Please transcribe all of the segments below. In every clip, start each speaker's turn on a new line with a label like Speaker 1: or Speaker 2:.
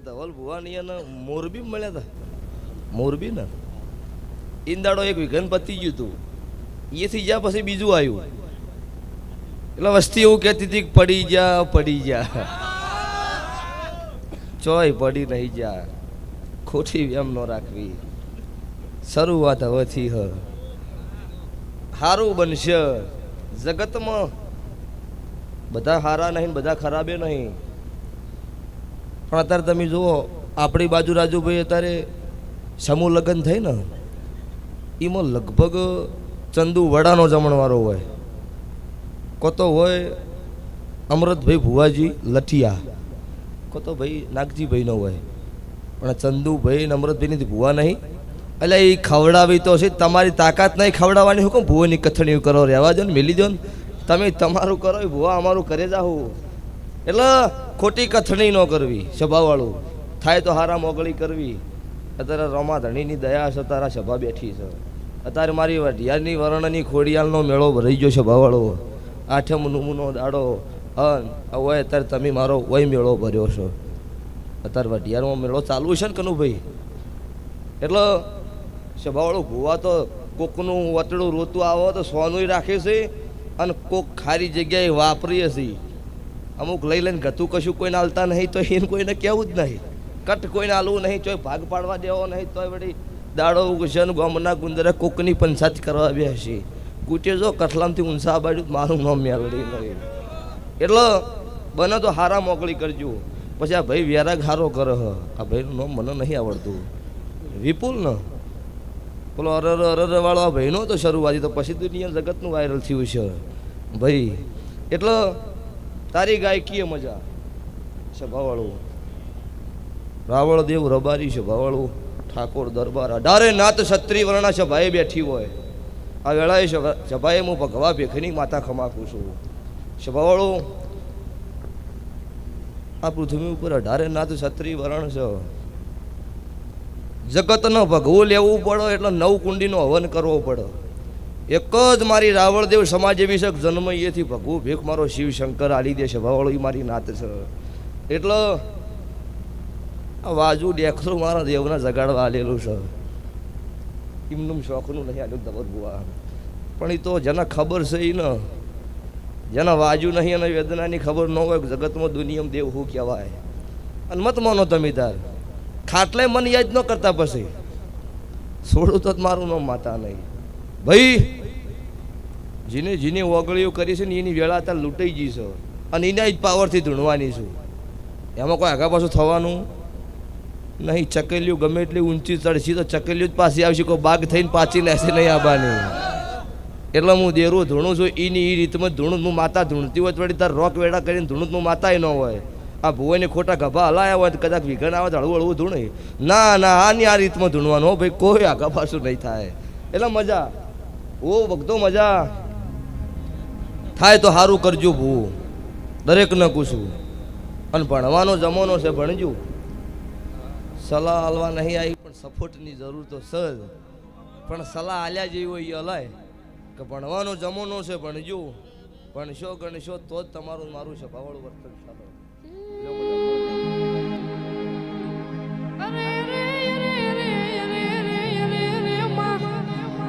Speaker 1: ધવલ ભુવાની અને મોરબી મળ્યા હતા મોરબી ને ઈંદાડો એક વિઘન પતી ગયું હતું એથી જ્યાં પછી બીજું આવ્યું એટલે વસ્તી એવું કહેતી હતી પડી જા પડી જા ચોય પડી નહીં જા ખોટી એમ ન રાખવી શરૂઆત હવેથી હ સારું બનશે જગતમાં બધા હારા નહીં બધા ખરાબે નહીં પણ અત્યારે તમે જુઓ, આપણી બાજુ રાજુભાઈ અત્યારે સમૂહ લગ્ન થઈ ને, એમાં લગભગ ચંદુ વડાનો જમણવારો હોય. કોતો હોય અમૃતભાઈ ભુવાજી લઠિયા, કોતો ભાઈ નાગજીભાઈનો હોય. પણ ચંદુભાઈ ને અમૃતભાઈની ભુવા નહીં. એટલે એ ખવડાવી તો છે, તમારી તાકાત નહીં ખવડાવવાની. કહું, ભુવાની કથણીઓ કરો રહેવા દો ને, મેલી દો ને. તમે તમારું કરો, એ ભુવા અમારું કરે જાહું એટલે ખોટી કથણી ન કરવી, સભાવાળું. થાય તો હારા મોગળી કરવી. અત્યારે રમા ધણીની દયા છે, તારા સભા બેઠી છે. અત્યારે મારી વઢિયારની વર્ણની ખોડિયાલનો મેળો ભરાઈ ગયો છે ભાવાળો આઠમ નુમનો દાડો. અન હોય અત્યારે તમે મારો વય મેળો ભર્યો છો. અત્યારે વઢિયારનો મેળો ચાલુ છે ને કનુભાઈ? એટલે સભાવાળો ભૂવા તો કોકનું વતડું રોતું આવો તો સોનું રાખે છે અને કોક ખારી જગ્યાએ વાપરીએ છીએ. અમુક લઈ લઈને ગતું કશું કોઈને હાલતા નહીં, તો એને કોઈને કહેવું જ નહીં. કટ કોઈને હાલવું નહીં, તોય ભાગ પાડવા દેવો નહીં, તોય વળી દાડો ઉગશન ગોમના ગુંદરે કોકની પંચાયત કરવા બે હશે. કૂટે જો, કઠલામથી ઊંસા બાડ્યું મારું નામ મેળવી નહીં એટલે બને તો હારા મોકળી કરજો. પછી આ ભાઈ વ્યારા હારો કરે હ. આ ભાઈનું નામ મને નહીં આવડતું. વિપુલ ને. પેલો અરર અરર વાળો આ ભાઈનો તો શરૂઆતી તો પછી દુનિયા જગતનું વાયરલ થયું છે. ભાઈ, એટલે તારી ગાયકીએ મજા? સભાવાળું રાવળ દેવ રબારી સભાવાળું ઠાકોર દરબાર. અઢારે નાત ક્ષત્રિય વર્ણા સભાએ બેઠી હોય. આ વેળાએ સભાએ હું ભગવા ભેખની માતા ખમાકું છું. સભાવાળું આ પૃથ્વી ઉપર અઢારે નાત ક્ષત્રિય વર્ણ છે. જગતનો ભગવું લેવું પડે એટલે નવ કુંડીનો હવન કરવો પડે. એક જ મારી રાવળદેવ સમાજ એવી છે જન્મ એથી ભગવું ભેખ મારો શિવ શંકર આલી દે છે ભાવળો એ મારી નાત છે. એટલે વાજુ ડેખરું મારા દેવના જગાડવા આલેલું છે. એમનું શોખનું નહીં આલ્યું દબરબુઆ પણ એ તો જેને ખબર છે એ ને. જેના વાજુ નહીં અને વેદનાની ખબર ન હોય જગતમાં દુનિયામાં દેવ હું કહેવાય. અને મત માનો તમે તાર. ખાટલે મન યાદ ન કરતા પછી. છોડું તો મારું નામ માતા નહીં. ભાઈ જેને જેને ઓગળીઓ કરી છે ને એની વેળા અત્યારે લૂંટાઈ ગઈ અને એના જ પાવરથી ધૂણવાની છું. એમાં કોઈ આગા પાછું થવાનું નહીં. ચકેલીઓ ગમે એટલી ઊંચી ચડશી તો ચકેલીઓ જ પાછી આવશે. કોઈ બાગ થઈને પાછી લેશે નહીં આબાની. એટલે હું દેરું ધૂણું છું. એની એ રીતમાં ધૂણું હું માતા ધૂણતી હોય વળી તાર રોક વેડા કરીને ધૂણું હું માતાય ન હોય. આ ભુવાઈને ખોટા ગભા હલાયા હોય કદાચ વિઘન આવે તો હળવું હળવું ધૂણે. ના ના, આની આ રીતમાં ધૂણવાનું હો ભાઈ. કોઈ આગા પાછું નહીં થાય. એટલે મજા. ઓ ભક્તો, મજા. થાય તો સારું કરજો ભૂ દરેકને પૂછવું અને ભણવાનો જમાનો છે ભણજો સલાહ હાલવા નહીં આવી પણ સપોર્ટની જરૂર તો સર પણ સલાહ આલ્યા જેવી હોય એ હલાય કે ભણવાનો જમાનો છે ભણજો ભણશો ગણશો તો જ તમારું મારું સભાવાળું વર્તન ચાલો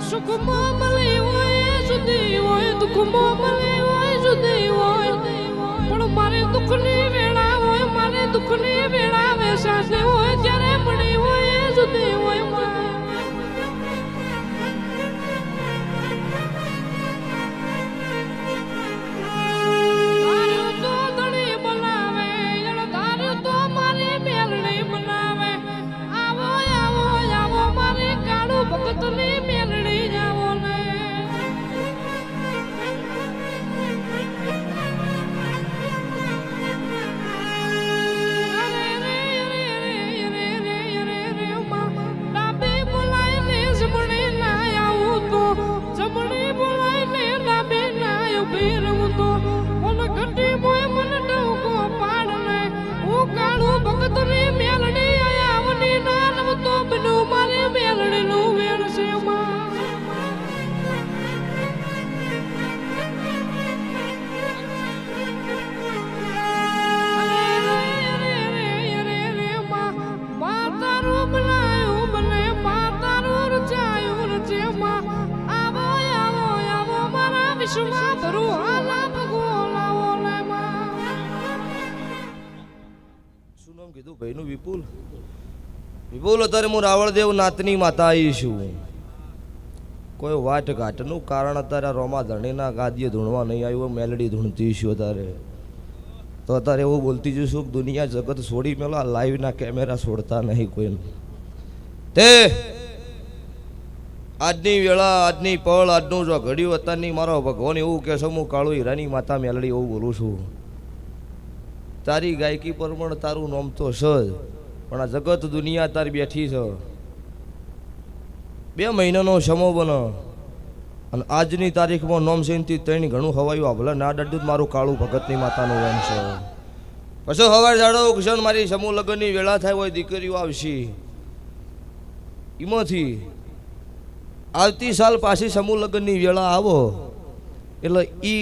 Speaker 2: સુખમાં હોય જુદી હોય દુઃખમાં દુઃખની વેળા વેસાશે હોય જ્યારે મળી હોય જુદી હોય. વિશ્વમાં ભરું
Speaker 1: શું નામ કીધું? ભાઈનું વિપુલ? વિપુલ, અત્યારે હું રાવળદેવ નાતની માતા આવી છું. કોઈ વાટ ઘાટનું કારણ અત્યારે રોમા ધણીના ગાદીએ ધૂણવા નહીં આવ્યું મેલડી ધૂણતી છું અત્યારે. તો અત્યારે એવું બોલતી જઈશું કે દુનિયા જગત છોડી મેલો લાઈવના કેમેરા છોડતા નહીં કોઈ. તે આજની વેળા, આજની પળ, આજનું જો ઘડ્યું અત્યારની મારો ભગવાન એવું કહેશો હું કાળુ હીરાની માતા મેલડી એવું બોલું છું. તારી ગાયકી પ્રમાણે તારું નામ તો છે જ, પણ આ જગત દુનિયા તારી બેઠી છે. બે મહિનાનો સમો બનો, અને આજની તારીખમાં નોમ સિંહથી ત્રણ ઘણું હવાયું. ભલે ના ડડ્યું મારું કાળું ભગતની માતાનું એમ છે. પછી હવાર જાડો ક્ષણ મારી સમૂહ લગ્નની વેળા થાય હોય, દીકરીઓ આવશે. એમાંથી આવતી સાલ પાછી સમૂહ લગ્નની વેળા આવો. એટલે એ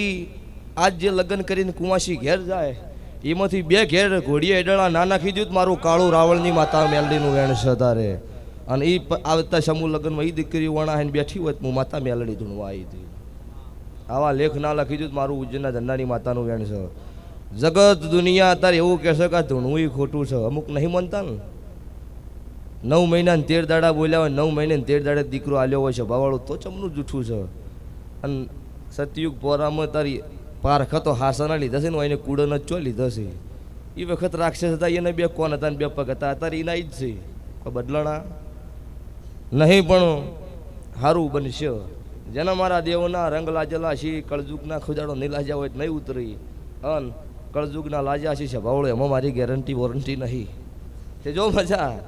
Speaker 1: આજ જે લગ્ન કરીને કુંવાસી ઘેર જાય, એમાંથી બે ઘેર ઘોડીએ એડળા ના નાખી દીધું મારું કાળું રાવણની માતા મેલડીનું વેણ છે તારે. અને એ આવતા સમૂહ લગ્નમાં એ દીકરી વણાઈને બેઠી હોય તો હું માતા મેલડી ધૂણવા આવી હતી. આવા લેખ ના લખી દીધું મારું ઉજ્જૈનના ધંધાની માતાનું વેણ છે. જગત, દુનિયા અત્યારે એવું કહેશે કે ધૂણવું ખોટું છે. અમુક નહીં માનતા ને? નવ મહિનાને તેર દાડા બોલ્યા હોય, નવ મહિને તેર દાડે દીકરો આલ્યો હોય છે ભાવાળું તો ચમનું જૂઠું છે. અને સતયુગ પોરામાં તારી પારખા તો હાસાના લીધા છે ને એને કુડન જ ચો લીધા છે. એ વખત રાક્ષસ હતા એને બે કોણ હતા, ને બે પગ હતા અત્યારે એના જ છે. બદલાણા? નહીં પણ સારું બનશે. જેના મારા દેવના રંગ લાજેલા છે, કળજુગના ખુજાડો નહીં લાજ્યા હોય, નહીં ઉતરી. અન કળજુગના લાજ્યા છે ભાવળો એમાં મારી ગેરંટી વોરંટી નહીં. તે જો મજા.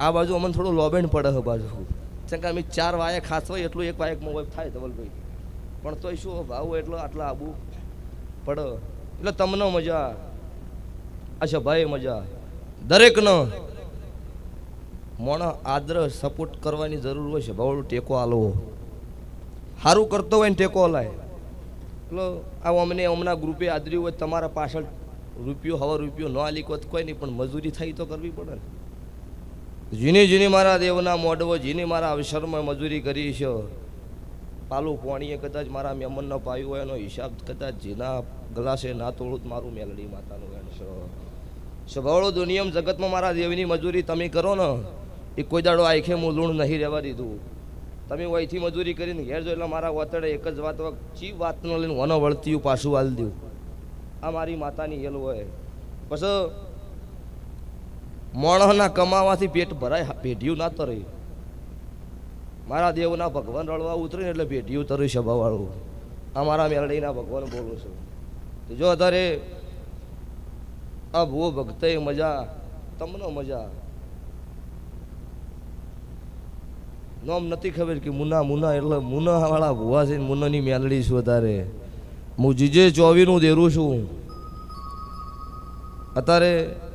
Speaker 1: આ બાજુ અમને થોડું લોબેન પડે છે બાજુ. કેમ કે અમે ચાર વાયક ખાસ હોય, એટલું એક વાયકમાં હોય થાય ધવલભાઈ પણ તોય શું ભાવ એટલો આટલા આબુ પડે. એટલે તમને મજા અચ્છા ભાઈ મજા દરેકનો મોણા આદર સપોર્ટ કરવાની જરૂર હોય છે. ભાવડું ટેકો આલવો. સારું કરતો હોય ને ટેકો અલાય એટલે આ અમને હમણાં ગ્રુપે આદર્યું હોય, તમારા પાછળ રૂપિયો, હવા રૂપિયો ન આલી કોઈ નહીં, પણ મજૂરી થઈ તો કરવી પડે ને. જીની જીની મારા દેવના મોઢવો, જીની મારા અવસરમાં મજૂરી કરી છે. પાલું પોણીએ કદાચ મારા મેમનનો પાયું હોય એનો હિસાબ કદાચ જીના ગ્લાસે ના તોડું મારું મેલડી માતાનું વેણ છે. સ્વભાવળો દુનિયમ જગતમાં મારા દેવની મજૂરી તમે કરો ને, એ કોઈ દાડો આંખે હું લૂણ નહીં રહેવા દીધું. તમે વહીથી મજૂરી કરીને ઘેર જો એટલે મારા વતડે એક જ વાત ચી વાતનો લઈને વનો વળતી પાછું હાલ દઉં આ મારી માતાની હેલ હોય. પછી મોણસના કમાવાથી પેટ ભરાય પેઢિયું ના તરે. મારા દેવના ભગવાન રળવા ઉતરીને એટલે પેઢિયું તરે સભાવાળું. આ મારા મેરડીના ભગવાન બોલું છું. તો જો અત્યારે આ ભૂવો ભક્તે મજા, તમને મજા. નોમ નથી ખબર કે મુના મુના એટલે મુના વાળા ભૂવા છે, મુનાની મેલડી છું અત્યારે. હું જીજે ચોવીનું દેરું છું. અત્યારે